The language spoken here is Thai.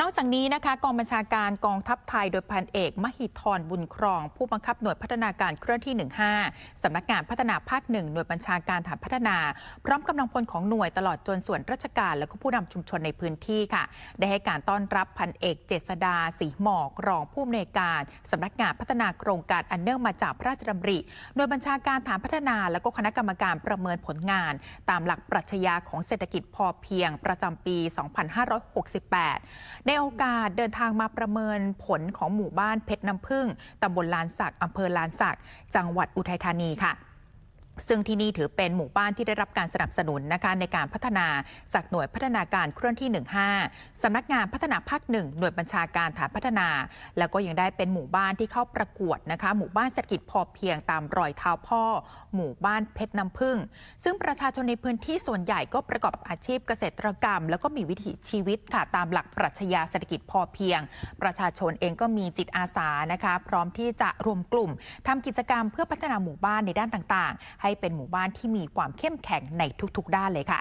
นอกจากนี้นะคะกองบัญชาการกองทัพไทยโดยพันเอก มหิธรบุญครอง ผู้บังคับหน่วยพัฒนาการเคลื่อนที่ 15 สำนักงานพัฒนาภาคหนึ่งหน่วยบัญชาการฐานพัฒนา พร้อมกำลังพลของหน่วยตลอดจนส่วนราชการ และก็ผู้นำชุมชนในพื้นที่ค่ะ ได้ให้การต้อนรับพันเอกเจษดาสีหมอกรองผู้อำนวยการสำนักงานพัฒนาโครงการอันเนื่องมาจากพระราชดำริหน่วยบัญชาการฐานพัฒนา และก็คณะกรรมการประเมินผลงาน ตามหลักปรัชญาของเศรษฐกิจพอเพียงประจำปี 2568ในโอกาสเดินทางมาประเมินผลของหมู่บ้านเพชรน้ำพึ่งตำบลลานสักอำเภอลานสักจังหวัดอุทัยธานีค่ะ ซึ่งที่นี่ถือเป็นหมู่บ้านที่ได้รับการสนับสนุนนะคะในการพัฒนาจากหน่วยพัฒนาการเคลื่อนที่ 15สำนักงานพัฒนาภาคหนึ่งหน่วยบัญชาการฐานพัฒนา แล้วก็ยังได้เป็นหมู่บ้านที่เข้าประกวดนะคะ หมู่บ้านเศรษฐกิจพอเพียงตามรอยเท้าพ่อ หมู่บ้านเพชรน้ำพึ่ง ซึ่งประชาชนในพื้นที่ส่วนใหญ่ก็ประกอบอาชีพเกษตรกรรม แล้วก็มีวิถีชีวิตค่ะตามหลักปรัชญาเศรษฐกิจพอเพียง ประชาชนเองก็มีจิตอาสานะคะ พร้อมที่จะรวมกลุ่มทำกิจกรรมเพื่อพัฒนาหมู่บ้านในด้านต่างๆให้เป็นหมู่บ้านที่มีความเข้มแข็งในทุกๆ ด้านเลยค่ะ